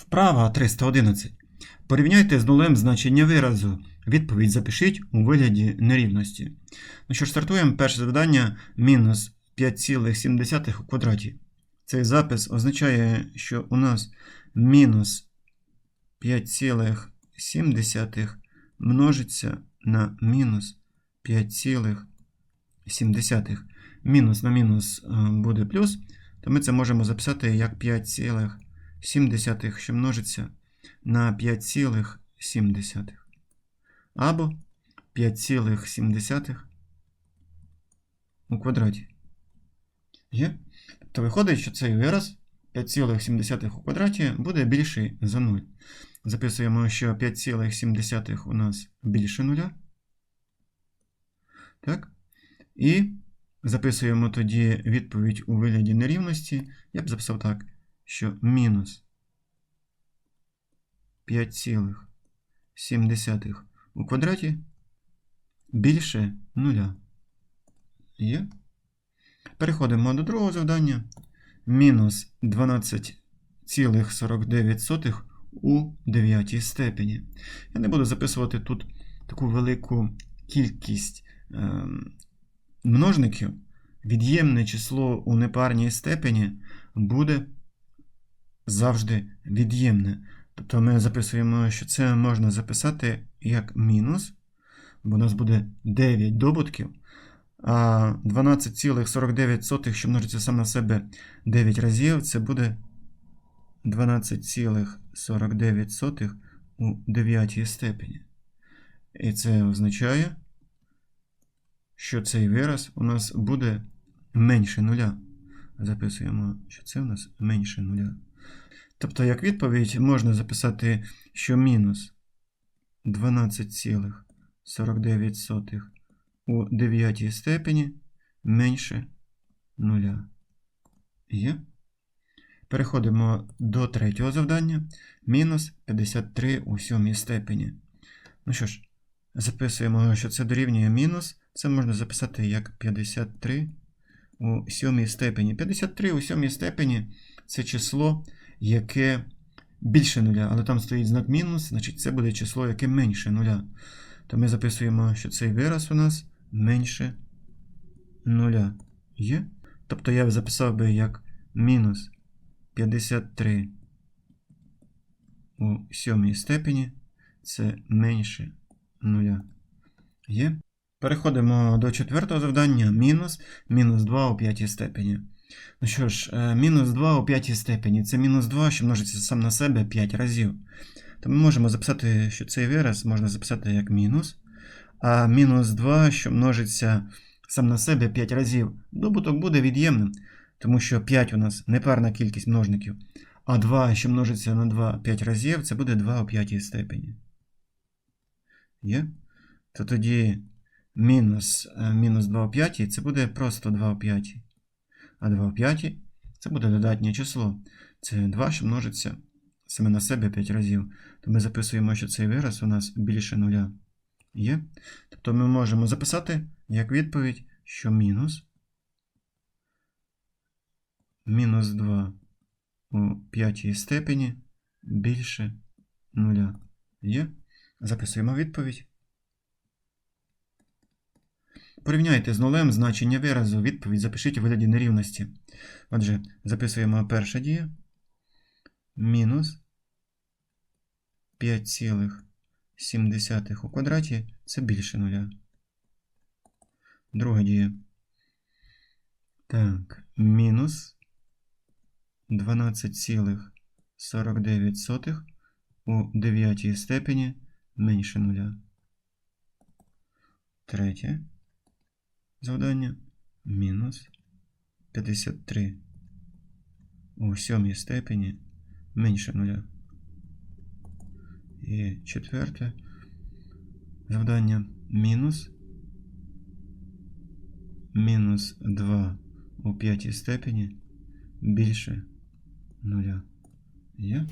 Вправа 311. Порівняйте з нулем значення виразу. Відповідь запишіть у вигляді нерівності. Ну що ж, стартуємо. Перше завдання мінус 5,7 у квадраті. Цей запис означає, що у нас мінус 5,7 множиться на мінус 5,7. Мінус на мінус е, буде плюс, то ми це можемо записати як 5,7, що множиться на 5,7. Або 5,7 у квадраті. Є? Тобто виходить, що цей вираз 5,7 у квадраті буде більший за 0. Записуємо, що 5,7 у нас більше нуля. Так? І записуємо тоді відповідь у вигляді нерівності. Я б записав так, що мінус 5,7 у квадраті більше нуля. Є? Переходимо до другого завдання. Мінус 12,49 у дев'ятій степені. Я не буду записувати тут таку велику кількість е, множників. Від'ємне число у непарній степені буде завжди від'ємне. Тобто ми записуємо, що це можна записати як мінус, бо у нас буде 9 добутків. А 12,49, що множиться сам на себе 9 разів, це буде 12,49 у 9 степені. І це означає, що цей вираз у нас буде менше нуля. Записуємо, що це у нас менше нуля. Тобто, як відповідь, можна записати, що мінус 12,49 у 9 степені менше нуля. Є. Переходимо до третього завдання. Мінус 53 у 7 степені. Ну що ж, записуємо, що це дорівнює мінус. Це можна записати як 53 у 7 степені. 53 у 7 степені це число, яке більше нуля, але там стоїть знак мінус, значить це буде число, яке менше нуля. То ми записуємо, що цей вираз у нас менше нуля. Є? Тобто я записав би як мінус 53 у сьомій степені це менше нуля. Є? Переходимо до четвертого завдання. Мінус мінус 2 у п'ятій степені. Ну що ж, е, мінус 2 у п'ятій степені це мінус 2, що множиться сам на себе 5 разів. То ми можемо записати, що цей вираз можна записати як мінус. А мінус 2, що множиться сам на себе 5 разів, добуток буде від'ємним, тому що 5 у нас непарна кількість множників. А 2, що множиться на 2 5 разів, це буде 2 у п'ятій степені. Є? То тоді мінус, е, мінус 2 у п'ятій це буде просто 2 у п'ятій. А 2 у п'ятій це буде додатнє число. Це 2, що множиться саме на себе 5 разів. То ми записуємо, що цей вираз у нас більше нуля. Є? Тобто ми можемо записати як відповідь, що мінус мінус 2 у п'ятій степені більше нуля. Є? Записуємо відповідь. Порівняйте з нулем значення виразу. Відповідь запишіть у вигляді нерівності. Отже, записуємо перша дія. Мінус 5,7 у квадраті це більше нуля. Друга дія. Так, мінус 12,49 у 9 степені менше нуля. Третє завдання мінус 53 у 7 степені менше нуля. І четверте завдання мінус мінус 2 у п'ятій степені більше нуля. Є?